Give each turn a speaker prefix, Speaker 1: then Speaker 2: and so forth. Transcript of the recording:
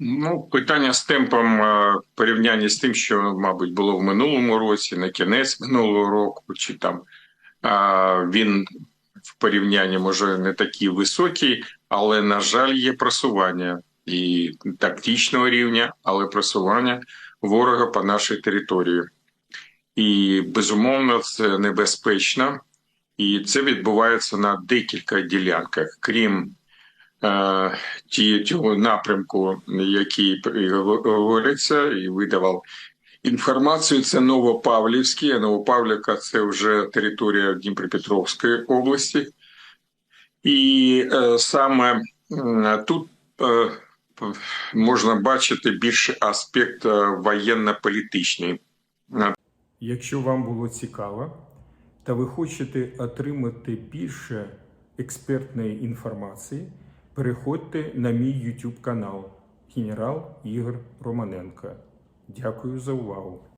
Speaker 1: Ну, питання з темпом е, в порівнянні з тим, що, мабуть, було в минулому році, на кінець минулого року, чи там він в порівнянні може не такий високий, але, на жаль, є просування і тактичного рівня, але просування ворога по нашій території. І безумовно це небезпечно, і це відбувається на декілька ділянках, крім ті, цього напрямку, який і говориться, і видавав інформацію. Це Новопавлівський, а Новопавлівка це вже територія Дніпропетровської області. І е, саме тут е, можна бачити більше аспект е, воєнно-політичний.
Speaker 2: Якщо вам було цікаво та ви хочете отримати більше експертної інформації, переходьте на мій YouTube канал Генерал Ігор Романенко. Дякую за увагу!